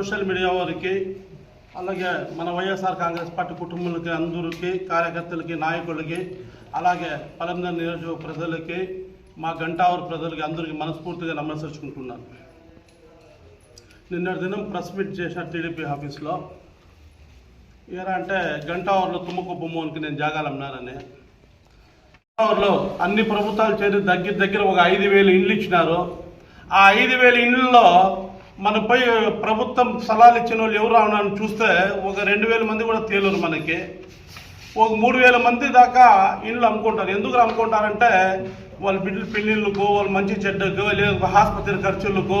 Social media వారికి అలాగే మన వైఎస్ఆర్ కాంగ్రెస్ పార్టీ కుటుంబాలకి అందరికీ కార్యకర్తలకి నాయకులకి అలాగే పలందరి నియోజక ప్రజలకి మా గంటావర్ ప్రజలకి అందరికీ మనస్ఫూర్తిగా నమస్కరించుకుంటున్నాను నిన్నటి దినం ప్రెస్ మీట్ చేసిన టీడీపీ ఆఫీస్లో ఏరా అంటే గంటావర్లో తుమ్మకు బొమ్మకి నేను జాగాలు అమ్మినానని గంటావర్లో అన్ని ప్రభుత్వాలు చేరి దగ్గర దగ్గర ఒక ఐదు వేలు ఇండ్లు ఇచ్చినారు. ఆ ఐదు వేల ఇండ్లలో మనపై ప్రభుత్వం సలహాలు ఇచ్చిన వాళ్ళు ఎవరు అని చూస్తే ఒక రెండు వేల మంది కూడా తేలరు మనకి. ఒక మూడు వేల మంది దాకా ఇండ్లు అమ్ముకుంటారు. ఎందుకు అమ్ముకుంటారంటే వాళ్ళ బిడ్డల పెళ్ళిళ్ళకు వాళ్ళ మంచి చెడ్డకు లేదా ఆసుపత్రి ఖర్చులకు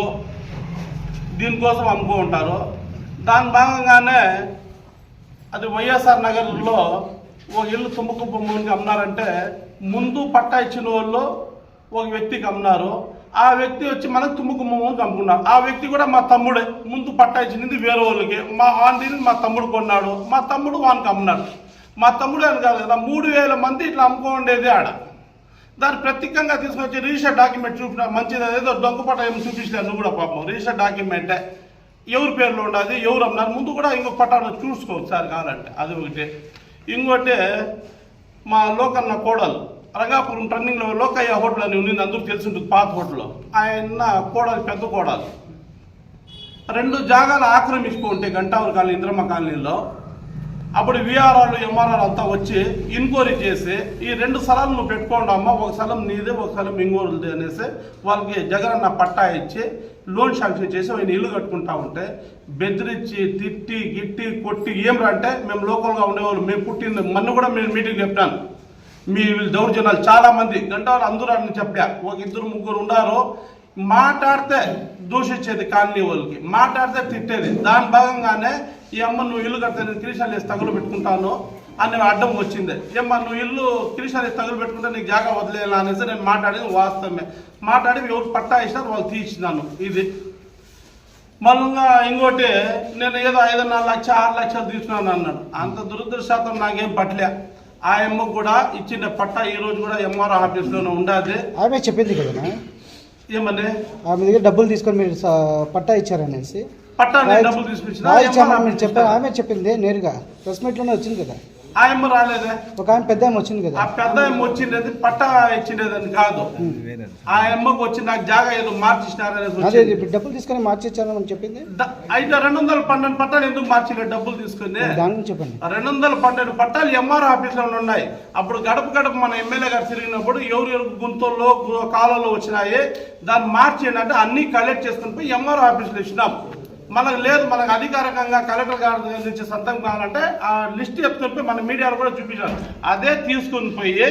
దీనికోసం అమ్ముకుంటారు దాని భాగంగానే అది వైఎస్ఆర్ నగర్లో ఒక ఇల్లు తుమ్మకు బొమ్మకి అమ్మారంటే ముందు పట్టా ఇచ్చిన వాళ్ళు ఒక వ్యక్తికి అమ్మినారు. ఆ వ్యక్తి వచ్చి మనకు తుమ్ము బొమ్మకి అమ్ముకున్నారు ఆ వ్యక్తి కూడా మా తమ్ముడే. ముందు పట్టా వేరే వాళ్ళకి. మా ఆంటీని మా తమ్ముడు కొన్నాడు. మా తమ్ముడు వానికి అమ్మున్నాడు. మా తమ్ముడు అని కాదు కదా మూడు వేల మంది ఇట్లా అమ్ముకోండేది ఆడ. దాన్ని ప్రత్యేకంగా తీసుకొచ్చి రిజిస్టర్ డాక్యుమెంట్ చూపిన మంచిది. ఏదో దొంగపట ఏమి చూపించలేదు నువ్వు కూడా పాపం. రిజిస్టర్ డాక్యుమెంటే. ఎవరి పేర్లో ఉండాలి ఎవరు అమ్మినారు ముందు కూడా ఇంకో పట్టాలు చూసుకోవచ్చు సార్ కావాలంటే. అది ఒకటి. ఇంకోటి మా లోకన్న కోడలు. రంగాపురం టర్నింగ్లో లోకయ్య హోటల్ అని ఉంది అందరూ తెలిసి పాత హోటల్ ఆయన కోడలు పెద్ద కోడలు. రెండు జాగాలు ఆక్రమించుకుంటే గంటావరం కాలనీ ఇంద్రమ్మ కాలనీలో. అప్పుడు విఆర్ఆర్లు ఎంఆర్ఆర్ అంతా వచ్చి ఎంక్వైరీ చేసి ఈ రెండు స్థలాలు నువ్వు పెట్టుకోండి అమ్మ ఒక స్థలం నీదే ఒక స్థలం ఇంకోరుది అనేసి వాళ్ళకి జగనన్న పట్టా ఇచ్చి లోన్ శాంక్షన్ చేసి ఆయన ఇల్లు కట్టుకుంటా ఉంటే బెదిరించి తిట్టి గిట్టి కొట్టి ఏం రా అంటే మేము లోకల్గా ఉండేవాళ్ళు మేము పుట్టింది మొన్న కూడా మేము మీటింగ్ చెప్పాను మీ వీళ్ళు దౌర్జన్యాలు చాలా మంది గంటవారు అందరూ అని చెప్పా ఒక ఇద్దరు ముగ్గురు ఉన్నారు మాట్లాడితే దూషించేది కాలనీ వాళ్ళకి మాట్లాడితే తిట్టేది. దాని భాగంగానే ఈ అమ్మ నువ్వు ఇల్లు కడితే నేను కిరీషాలు వేసి తగులు పెట్టుకుంటాను అని అడ్డం వచ్చింది. ఏమ్మా నువ్వు ఇల్లు కిరీషాలు వేసి తగులు పెట్టుకుంటే నీకు జాగా వదిలేలా అనేసి నేను మాట్లాడేది వాస్తవమే. మాట్లాడి ఎవరు పట్టా ఇచ్చినారు వాళ్ళు తీసినాను ఇది. మళ్ళా ఇంకోటి నేను ఏదో ఐదున్నర లక్ష ఆరు లక్షలు తీసుకున్నాను అన్నాడు. అంత దురదృష్టం నాకేం పట్టలే. ఆ అమ్మ కూడా ఇచ్చిన పట్టా ఈ రోజు కూడా ఎంఆర్ ఆఫీస్లోనే ఉండాది ఆమె చెప్పింది కదా ఏమని? ఆమె దగ్గర డబ్బులు తీసుకొని మీరు పట్టా ఇచ్చారనేసి. పట్టా డబ్బులు తీసుకొచ్చిన. చెప్పారు ఆమె చెప్పింది నేరుగా. ప్రెస్ మీట్లోనే వచ్చింది కదా. ఆ అమ్మ రాలేదే. ఒక ఆమె పెద్ద వచ్చింది ఆ కదా పెద్ద అమ్మ వచ్చిండేది పట్టా ఇచ్చిండేదని కాదు. ఆ అమ్మకు వచ్చి నాకు జాగా ఏదో ఇప్పుడు డబ్బులు తీసుకొని మార్చిచ్చారని చెప్పింది? అయితే రెండు వందల పన్నెండు పట్టాలు ఎందుకు మార్చిలే డబ్బులు తీసుకుని? దాని గురించి చెప్పండి. రెండు వందల పన్నెండు పట్టాలు ఎంఆర్ ఆఫీసులో ఉన్నాయి. అప్పుడు గడప గడప మన ఎమ్మెల్యే గారు తిరిగినప్పుడు ఎవరు ఎవరు గుంతల్లో కాలంలో వచ్చినాయి. దాన్ని మార్చి అంటే అన్ని కలెక్ట్ చేసుకుని పోయి ఎంఆర్ ఆఫీసులో ఇచ్చినాం. మనకు లేదు మనకు అధికారికంగా కలెక్టర్ గారి దగ్గర నుంచి సంతకం కావాలంటే ఆ లిస్ట్ పోయి మన మీడియాలో కూడా చూపించాం అదే తీసుకొని పోయి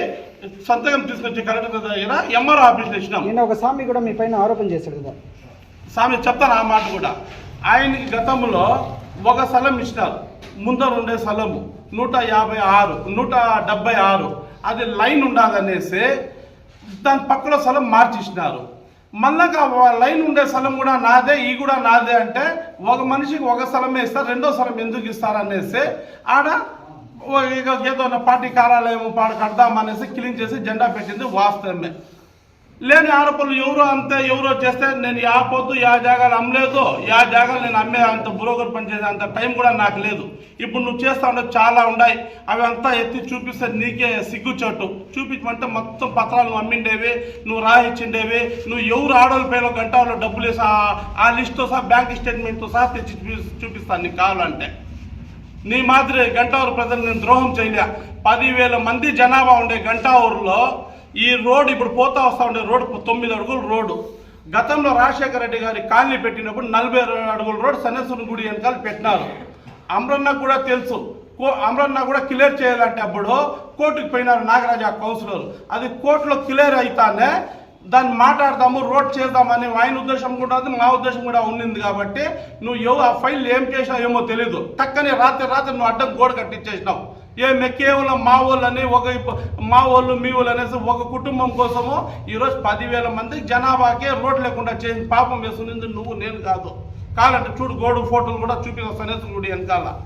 సంతకం తీసుకొచ్చి కలెక్టర్ దగ్గర ఎంఆర్ ఆఫీసులో ఇచ్చినాం. నిన్న ఒక స్వామి కూడా మీ పైన ఆరోపణ చేశాడు కదా. స్వామి చెప్తాను ఆ మాట కూడా. ఆయనకి గతంలో ఒక స్థలం ఇచ్చినారు. ముందర ఉండే స్థలము నూట యాభై ఆరు నూట డెబ్బై ఆరు. అది లైన్ ఉండాలనేసి దాని పక్కన స్థలం మార్చిచ్చినారు. మళ్ళా లైన్ ఉండే స్థలం కూడా నాదే ఈ కూడా నాదే అంటే ఒక మనిషికి ఒక స్థలమే ఇస్తారు రెండో స్థలం ఎందుకు ఇస్తారనేసి ఆడ ఓ ఏదో పార్టీ కార్యాలయం పాడ కడదామనేసి క్లీన్ చేసి జెండా పెట్టింది వాస్తవమే. లేని ఆరోపణలు ఎవరో అంతే ఎవరో చేస్తే నేను యా పొద్దు యా జాగాలు అమ్మలేదు యా జాగాలు నేను అమ్మే అంత బ్రోకర్ పనిచేసే అంత టైం కూడా నాకు లేదు. ఇప్పుడు నువ్వు చేస్తా ఉంటే చాలా ఉన్నాయి అవి అంతా ఎత్తి చూపిస్తే నీకే సిగ్గుచోటు చూపించమంటే మొత్తం పత్రాలు అమ్మిండేవి నువ్వు రాయిచ్చిండేవి నువ్వు ఎవరు ఆడోళ్ళ పేరు గంటలో డబ్బులు వేసి ఆ- లిస్ట్తో సహా బ్యాంక్ స్టేట్మెంట్తో సహా తెచ్చి చూపి- చూపిస్తాను నీకు కావాలంటే నీ మాదిరి గంటావూరు ప్రజలు నేను ద్రోహం చేయలే. పదివేల మంది జనాభా ఉండే గంటావూరులో ఈ రోడ్డు ఇప్పుడు పోతా వస్తా ఉండే రోడ్ తొమ్మిది అడుగులు రోడ్డు గతంలో రాజశేఖర రెడ్డి గారి కాలనీ పెట్టినప్పుడు నలభై అడుగుల రోడ్డు సన్నేశ్వరం గుడి వెనకాల పెట్టినారు. అమరన్న కూడా తెలుసు. కో అమరన్న కూడా క్లియర్ చేయాలంటే అప్పుడు కోర్టుకు పోయినారు నాగరాజ కౌన్సిలర్. అది కోర్టులో క్లియర్ అయితానే దాన్ని మాట్లాడదాము రోడ్ చేద్దామని ఆయన ఉద్దేశం కూడా మా ఉద్దేశం కూడా ఉండింది కాబట్టి నువ్వు ఎవ ఆ ఫైల్ ఏం చేసినావు ఏమో తెలీదు. తక్కనే రాత్రి రాత్రి నువ్వు అడ్డం గోడ కట్టించేసినావు. ఏమే కేవలం మా వాళ్ళని ఒక ఇప్ప- మా వాళ్ళు మీ వాళ్ళు అనేసి ఒక కుటుంబం కోసము ఈరోజు పదివేల మంది జనాభాకే రోడ్ లేకుండా చేసి పాపం వేసుకునేది నువ్వు నేను కాదు. కావాలంటే చూడు గోడు ఫోటోలు కూడా చూపిస్తాను గుడి వెనకాల.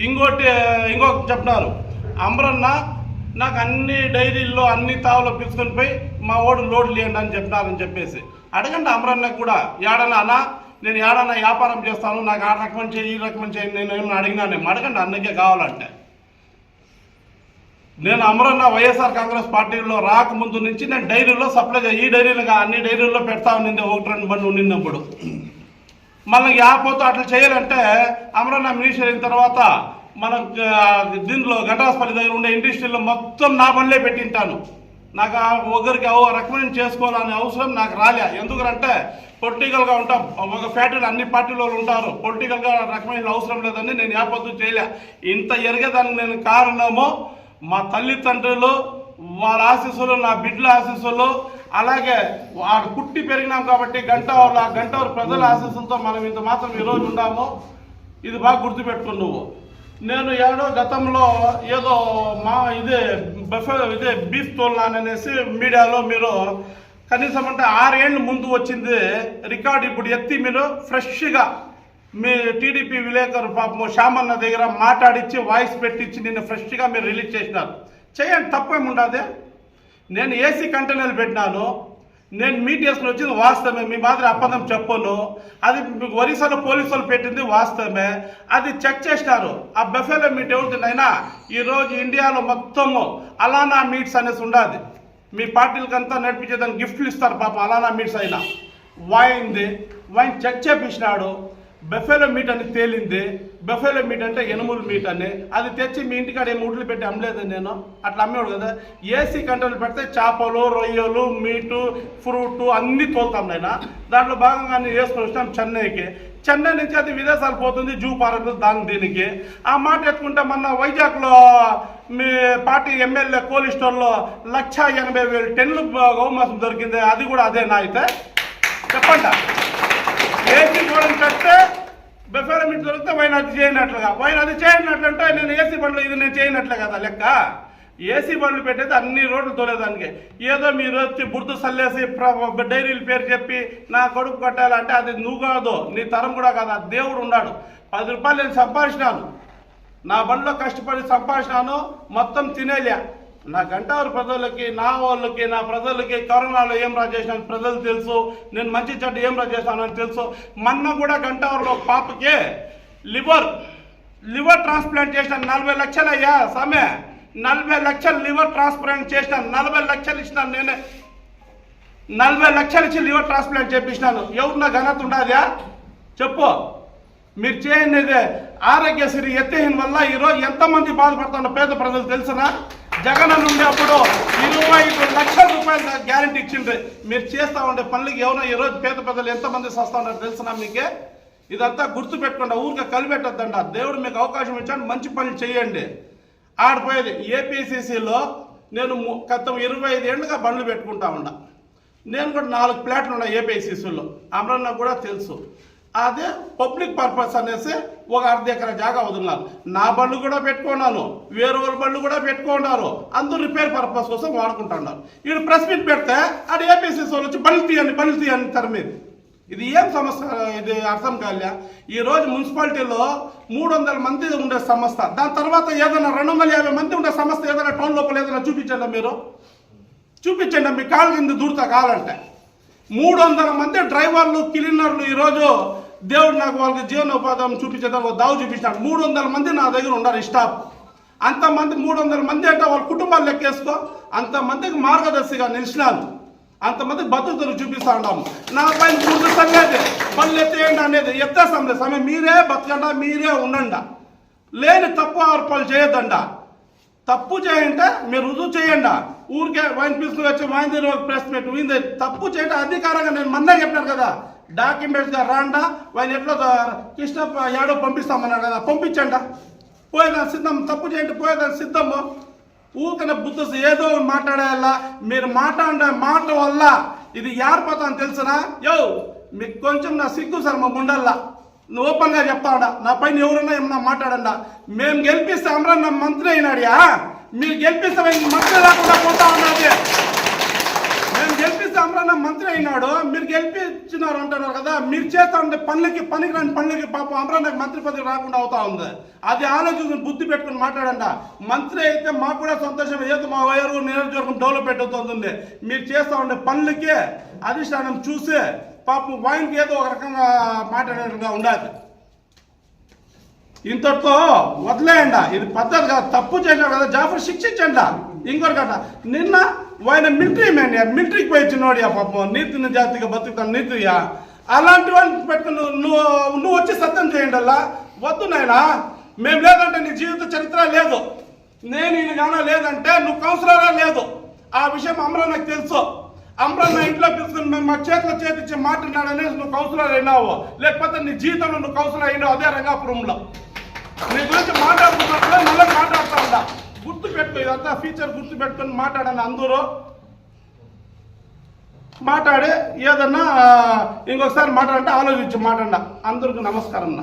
ఇంకోటి ఇంకొకటి చెప్పినారు. అమరన్న నాకు అన్ని డైరీల్లో అన్ని తావులో పిలుచుకొని పోయి మా ఓడు లోడ్ లేండి అని చెప్పినారని చెప్పేసి. అడగండి అమరన్నకు కూడా ఏడన్నా అన్నా నేను ఏడన్నా వ్యాపారం చేస్తాను నాకు ఆ రకం చేయి ఈ రకం చేయి నేను ఏమన్నా అడిగినా నేను అడగండి అన్నకే కావాలంటే. నేను అమరన్న వైఎస్ఆర్ కాంగ్రెస్ పార్టీలో రాకముందు నుంచి నేను డైరీలో సప్లై ఈ డైరీలుగా అన్ని డైరీల్లో పెడతా ఉన్నింది ఒకటి రెండు బండి ఉండినప్పుడు మళ్ళీ యాపోతే అట్లా చేయాలంటే అమరన్న మినిస్టర్ అయిన తర్వాత మనం దీనిలో ఘటాస్పల్లి దగ్గర ఉండే ఇండస్ట్రీలో మొత్తం నా బండ్లే పెట్టింటాను. నాకు ఆ ఒకరికి రికమెండ్ చేసుకోవాలనే అవసరం నాకు రాలే. ఎందుకంటే పొలిటికల్గా ఉంటాం. ఒక ఫ్యాక్టరీ అన్ని పార్టీలో ఉంటారు. పొలిటికల్గా రికమెండ్ అవసరం లేదని నేను యాపొద్దు చేయలే. ఇంత ఎరిగేదానికి నేను కారణము మా తల్లిదండ్రులు వారి ఆశీస్సులు నా బిడ్డల ఆశీస్సులు అలాగే వాడు పుట్టి పెరిగినాం కాబట్టి గంట ఆ గంట ప్రజల ఆశీస్సులతో మనం ఇంత మాత్రం ఈరోజు ఉన్నాము. ఇది బాగా గుర్తుపెట్టుకు నువ్వు. నేను ఏడో గతంలో ఏదో మా ఇదే బఫే ఇదే బీఫ్ తోలాననేసి మీడియాలో మీరు కనీసం అంటే ఆరేళ్ళు ముందు వచ్చింది రికార్డు ఇప్పుడు ఎత్తి మీరు ఫ్రెష్గా మీ టీడీపీ విలేకరు పాపం శ్యామన్న దగ్గర మాట్లాడిచ్చి వాయిస్ పెట్టించి నిన్ను ఫ్రెష్గా మీరు రిలీజ్ చేసినారు. చేయండి తప్పేముండదే నేను ఏసీ కంటైనర్లు పెట్టినాను. నేను మీడియాస్లో వచ్చింది వాస్తవమే. మీ మాదిరి అప్పందం చెప్పను. అది మీకు ఒరిస్సాలో పోలీసులు పెట్టింది వాస్తవమే. అది చెక్ చేసినారు. ఆ బెఫెలో మీట్ ఎవరినైనా ఈరోజు ఇండియాలో మొత్తము అలానా మీట్స్ అనేసి ఉండాది. మీ పార్టీలకంతా నడిపించేదానికి గిఫ్ట్లు ఇస్తారు పాప అలానా మీట్స్ అయినా. వాయింది. వైన్ చెక్ చేపించినాడు. బెఫెలో మీట్ అని తేలింది. బెఫెలో మీట్ అంటే ఎనుములు మీట్ అని. అది తెచ్చి మీ ఇంటికాడ ఏమి ముడ్లు పెట్టి అమ్మలేదు నేను. అట్లా అమ్మేవాడు కదా. ఏసీ కంట్రోల్ పెడితే చేపలు రొయ్యలు మీటు ఫ్రూట్ అన్నీ తోలుతాం నేను దాంట్లో భాగంగానే నేను వేసుకొని వచ్చినాం చెన్నైకి. చెన్నై నుంచి అది విదేశాలు పోతుంది జూ పార్క్ దాని దీనికి. ఆ మాట ఎత్తుకుంటే మొన్న వైజాగ్లో మీ పార్టీ ఎమ్మెల్యే కోల్ స్టోర్లో లక్ష ఎనభై వేలు టెన్లు గౌమాసం దొరికింది. అది కూడా అదేనా అయితే చెప్పండి. ఏసీ గోడలు కడితే బెఫేర దొరికితే వైన్ అది చేయనట్లుగా? వైన్ అది చేయనట్లంటే నేను ఏసీ బండ్లు ఇది నేను చేయనట్లే కదా లెక్క? ఏసీ బండ్లు పెట్టేది అన్ని రోడ్లు తోలేదానికి. ఏదో మీరు వచ్చి బుర్దు సల్లేసి ప్ర- డైరీల పేరు చెప్పి నా కొడుకు కట్టాలంటే అది నువ్వు కాదు నీ తరం కూడా కాదు? ఆ దేవుడు ఉన్నాడు. పది రూపాయలు నేను సంపాదించినాను. నా బండిలో కష్టపడి సంపాదించినాను మొత్తం తినేలే. నా గంటారు ప్రజలకి నా వాళ్ళకి నా ప్రజలకి కరోనాలో ఏం రా ప్రజలు తెలుసు. నేను మంచి చెడ్డ ఏం రా అని తెలుసు. మొన్న కూడా గంటారులో పాపకే పాపకి లివర్ లివర్ ట్రాన్స్ప్లాంట్ చేసిన నలభై లక్షలు అయ్యా సమే. నలభై లక్షలు లివర్ ట్రాన్స్ప్లాంట్ చేసిన నలభై లక్షలు ఇచ్చినాను నేనే. నలభై లక్షలు ఇచ్చి లివర్ ట్రాన్స్ప్లాంట్ చేపించినాను ఎవరు నా ఘనత ఉండదా చెప్పు. మీరు చేయండి ఆరోగ్యశ్రీ ఎత్తేసిన వల్ల ఈరోజు ఎంతమంది బాధపడుతున్న పేద ప్రజలు తెలుసునా? జగన్ నుండి అప్పుడు ఇరవై ఐదు లక్షల రూపాయలు గ్యారంటీ ఇచ్చిండ్రు. మీరు చేస్తా ఉండే పనులకి ఎవరో ఈరోజు పేద ప్రజలు ఎంతమంది వస్తా ఉన్నారో తెలుసునా మీకే? ఇదంతా గుర్తు పెట్టుకోండి ఊరికే కలిపెట్టద్దంట దేవుడు మీకు అవకాశం ఇచ్చాడు మంచి పనులు చేయండి. ఆడిపోయేది ఏపీసీసీలో నేను ము- గతం ఇరవై ఐదు ఏళ్ళుగా బండ్లు పెట్టుకుంటా ఉన్నా నేను కూడా నాలుగు ప్లాట్లు ఉన్నాయి ఏపీసీసీలో అమరన్న కూడా తెలుసు. అదే పబ్లిక్ పర్పస్ అనేసి ఒక అర్ధ ఎకరా జాగా వదున్నారు నా బండ్లు కూడా పెట్టుకున్నాను వేరే వాళ్ళ బండ్లు కూడా పెట్టుకున్నారు. అందరూ రిపేర్ పర్పస్ కోసం వాడుకుంటున్నారు. వీడు ప్రెస్ మీట్ పెడితే అది ఏపీసీసీ వాళ్ళు వచ్చి బళ్ళు తీయండి బళ్ళు తీయండి తరమేది ఇది ఏం సమస్య? ఇది అర్థం కాలే. ఈరోజు మున్సిపాలిటీలో మూడు వందల మంది ఉండే సంస్థ. దాని తర్వాత ఏదైనా రెండు వందల యాభై మంది ఉండే సంస్థ ఏదైనా టౌన్ లోపల ఏదైనా చూపించండి మీరు. చూపించండి మీ కాలు కింద దూరతా కావాలంటే మూడు వందల మంది డ్రైవర్లు క్లీనర్లు ఈరోజు దేవుడు నాకు వాళ్ళకి జీవనోపాధం చూపించేదానికి ఒక దావు చూపించాడు మూడు వందల మంది నా దగ్గర ఉన్నారు స్టాఫ్ అంతమంది మూడు వందల మంది అంటే వాళ్ళ కుటుంబాలు లెక్కేసుకో అంతమందికి మార్గదర్శిగా నిలిచినాను అంతమంది బతుకులు చూపిస్తా ఉన్నాము నా పైన పూర్తి సంగతి పళ్ళు ఎత్తేయండి అనేది ఎత్తేస్తాం లేదు సమయం మీరే బతకండా మీరే ఉండండా. లేని తప్పు ఆర్పాలు చేయొద్దండా. తప్పు చేయంటే మీరు రుజువు చేయండి. ఊరికే వైన్ తీసుకుని వచ్చి వైన్ ఒక ప్రెస్ మీట్ ఉంది తప్పు చేయండి అధికారంగా నేను మొన్నే చెప్పినాను కదా. డాక్యుమెంట్స్ రాండా వైన్ ఎట్లా కృష్ణ యాడో పంపిస్తామన్నాడు కదా పంపించండి. పోయేదాని సిద్ధం తప్పు చేయండి పోయేదాన్ని సిద్ధము ఊరికనే బుద్ధి ఏదో మాట్లాడేలా మీరు మాట్లాడే మాట వల్ల ఇది యారిపోతాను తెలుసునా? యో మీకు కొంచెం నా సిగ్గు సార్ మా ముండల్లా నువ్వు ఓపెన్గా చెప్తా నా పైన ఎవరన్నా ఏమన్నా మాట్లాడండా? మేము గెలిపిస్తే అమరన్న మంత్రి అయినాడియా మీరు గెలిపిస్తే మంత్రి రాకుండా పోతా ఉన్నది. మేము గెలిపిస్తే అమరన్న మంత్రి అయినాడు మీరు గెలిపించినారు అంటున్నారు కదా మీరు చేస్తా ఉండే పనులకి పనికి రాని పనులకి పాపం అమరన్నకి మంత్రి పదవి రాకుండా అవుతా ఉంది. అది ఆలోచించి బుద్ధి పెట్టుకుని మాట్లాడండి. మంత్రి అయితే మాకు కూడా సంతోషం ఏదో మా వయరు నియోజకవర్గం డెవలప్ అవుతుంది. మీరు చేస్తా ఉండే పనులకి అధిష్టానం చూసి పాపం వైన్కి ఏదో ఒక రకంగా మాట్లాడేట్టుగా ఉండాలి. ఇంతటితో వదిలేయండి. ఇది పద్ధతి కాదు తప్పు చేసినాడు కదా జాఫర్ శిక్షించండి. ఇంకొకటి నిన్న ఆయన మిలిటరీ మ్యాన్ మిలిటరీకి పోయి వచ్చినోడు పాపం. నీతి జాతిగా బతుకుతాను నీతియా? అలాంటి వాళ్ళని పెట్టుకుని నువ్వు నువ్వు వచ్చి సత్యం చేయండి అలా వద్దు నాయనా మేము లేదంటే నీ జీవిత చరిత్ర లేదు. నేను ఈయన లేదంటే నువ్వు కౌన్సిలరా లేదు. ఆ విషయం అమరా నాకు తెలుసు. అమ్రాన్ నా ఇంట్లో పిలుచుకుని మా చేతిలో చేతిచ్చి మాట్లాడినాడనే నువ్వు కౌన్సిలర్ అయినావు? లేకపోతే నీ జీవితంలో నువ్వు కౌన్సిలర్ అయినావు అదే రంగాపురంలో. నీ గురించి మాట్లాడుతున్నప్పుడే మళ్ళీ మాట్లాడుతా ఉందా గుర్తు పెట్టుకో ఇదంతా ఫీచర్ గుర్తు పెట్టుకొని మాట్లాడాను అందరూ? మాట్లాడి ఏదన్నా ఇంకొకసారి మాట్లాడంటే ఆలోచించి మాట్లాడ అందరికి నమస్కారం అన్న.